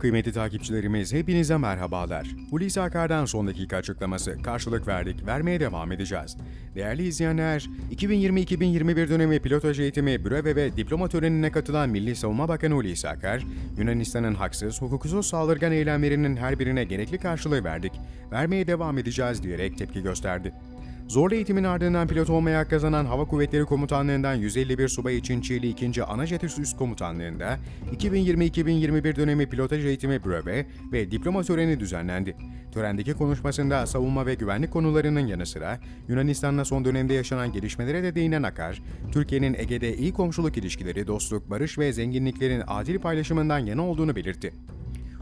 Kıymetli takipçilerimiz hepinize merhabalar. Hulusi Akar'dan son dakika açıklaması. Karşılık verdik, vermeye devam edeceğiz. Değerli izleyenler, 2020-2021 dönemi pilotaj eğitimi, breve ve diploma törenine katılan Milli Savunma Bakanı Hulusi Akar, Yunanistan'ın haksız, hukuksuz saldırgan eylemlerinin her birine gerekli karşılığı verdik, vermeye devam edeceğiz diyerek tepki gösterdi. Zorlu eğitimin ardından pilot olmaya kazanan Hava Kuvvetleri Komutanlığı'ndan 151 subay için Çiğli 2. Anajet Üst Komutanlığı'nda 2020-2021 dönemi pilotaj eğitimi breve ve diploma töreni düzenlendi. Törendeki konuşmasında savunma ve güvenlik konularının yanı sıra Yunanistan'la son dönemde yaşanan gelişmelere de değinen Akar, Türkiye'nin Ege'de iyi komşuluk ilişkileri, dostluk, barış ve zenginliklerin adil paylaşımından yana olduğunu belirtti.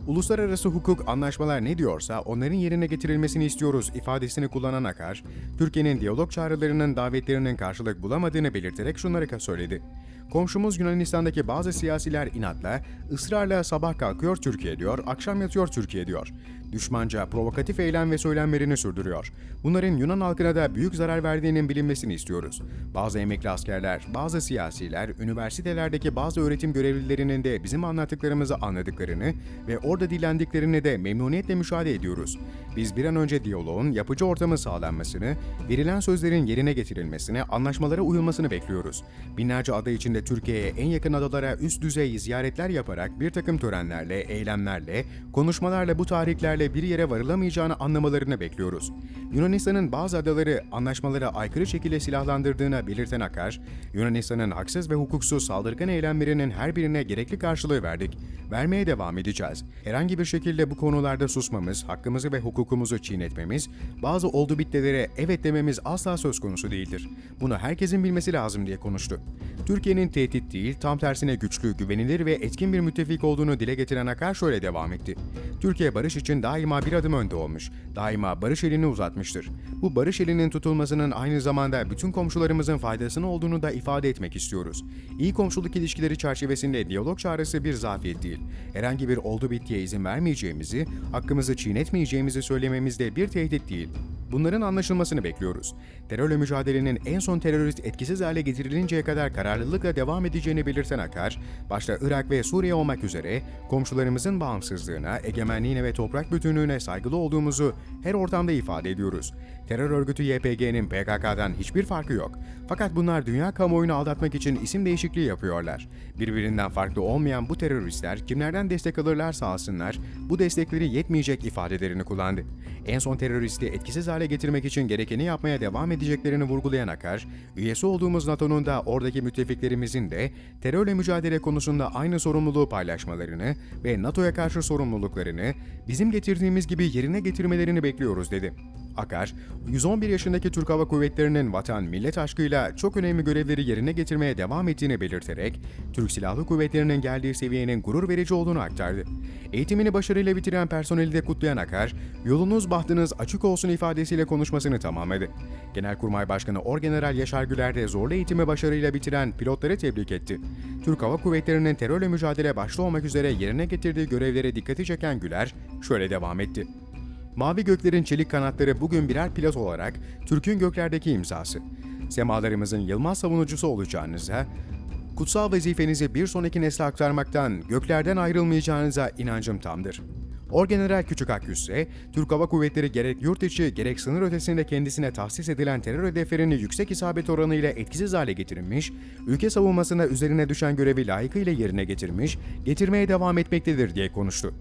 Uluslararası hukuk anlaşmalar ne diyorsa onların yerine getirilmesini istiyoruz ifadesini kullanan Akar, Türkiye'nin diyalog çağrılarının davetlerinin karşılık bulamadığını belirterek şunları söyledi. Komşumuz Yunanistan'daki bazı siyasiler inatla, ısrarla sabah kalkıyor Türkiye diyor, akşam yatıyor Türkiye diyor. Düşmanca, provokatif eylem ve söylemlerini sürdürüyor. Bunların Yunan halkına da büyük zarar verdiğinin bilinmesini istiyoruz. Bazı emekli askerler, bazı siyasiler, üniversitelerdeki bazı öğretim görevlilerinin de bizim anlattıklarımızı anladıklarını ve orada dilendiklerini de memnuniyetle müşahede ediyoruz. Biz bir an önce diyaloğun yapıcı ortamı sağlanmasını, verilen sözlerin yerine getirilmesini, anlaşmalara uyulmasını bekliyoruz. Binlerce ada içinde Türkiye'ye en yakın adalara üst düzey ziyaretler yaparak bir takım törenlerle, eylemlerle, konuşmalarla bu tarihlerle bir yere varılamayacağını anlamalarını bekliyoruz. Yunanistan'ın bazı adaları anlaşmalara aykırı şekilde silahlandırdığına belirten Akar, Yunanistan'ın haksız ve hukuksuz saldırgan eylemlerinin her birine gerekli karşılığı verdik. Vermeye devam edeceğiz. Herhangi bir şekilde bu konularda susmamız, hakkımızı ve hukukumuzu çiğnetmemiz, bazı oldu bittelere evet dememiz asla söz konusu değildir. Bunu herkesin bilmesi lazım diye konuştu. Türkiye'nin tehdit değil, tam tersine güçlü, güvenilir ve etkin bir müttefik olduğunu dile getiren Akar şöyle devam etti. Türkiye barış için daima bir adım önde olmuş, daima barış elini uzatmıştır. Bu barış elinin tutulmasının aynı zamanda bütün komşularımızın faydasına olduğunu da ifade etmek istiyoruz. İyi komşuluk ilişkileri çerçevesinde diyalog çağrısı bir zafiyet değil. Herhangi bir oldu bittiye izin vermeyeceğimizi, hakkımızı çiğnetmeyeceğimizi söylememiz de bir tehdit değil. Bunların anlaşılmasını bekliyoruz. Terörle mücadelenin en son terörist etkisiz hale getirilinceye kadar kararlılıkla devam edeceğini belirten Akar, başta Irak ve Suriye olmak üzere komşularımızın bağımsızlığına, egemenliğine ve toprak bütünlüğüne saygılı olduğumuzu her ortamda ifade ediyoruz. Terör örgütü YPG'nin PKK'dan hiçbir farkı yok. Fakat bunlar dünya kamuoyunu aldatmak için isim değişikliği yapıyorlar. Birbirinden farklı olmayan bu teröristler kimlerden destek alırlarsa alsınlar, bu destekleri yetmeyecek ifadelerini kullandı. En son teröristi etkisiz hale getirmek için gerekeni yapmaya devam edeceklerini vurgulayan Akar, üyesi olduğumuz NATO'nun da oradaki müttefiklerimizin de terörle mücadele konusunda aynı sorumluluğu paylaşmalarını ve NATO'ya karşı sorumluluklarını bizim getirdiğimiz gibi yerine getirmelerini bekliyoruz dedi. Akar, 111 yaşındaki Türk Hava Kuvvetleri'nin vatan millet aşkıyla çok önemli görevleri yerine getirmeye devam ettiğini belirterek, Türk Silahlı Kuvvetleri'nin geldiği seviyenin gurur verici olduğunu aktardı. Eğitimini başarıyla bitiren personeli de kutlayan Akar, yolunuz bahtınız açık olsun ifadesiyle konuşmasını tamamladı. Genelkurmay Başkanı Orgeneral Yaşar Güler de zorlu eğitimi başarıyla bitiren pilotları tebrik etti. Türk Hava Kuvvetleri'nin terörle mücadele başta olmak üzere yerine getirdiği görevlere dikkati çeken Güler şöyle devam etti. Mavi göklerin çelik kanatları bugün birer pilot olarak Türk'ün göklerdeki imzası. Semalarımızın yılmaz savunucusu olacağınıza, kutsal vazifenizi bir sonraki nesle aktarmaktan göklerden ayrılmayacağınıza inancım tamdır. Orgeneral Küçük Akyüz ise, Türk Hava Kuvvetleri gerek yurt içi gerek sınır ötesinde kendisine tahsis edilen terör hedeflerini yüksek isabet oranıyla etkisiz hale getirmiş, ülke savunmasında üzerine düşen görevi layıkıyla yerine getirmiş, getirmeye devam etmektedir diye konuştu.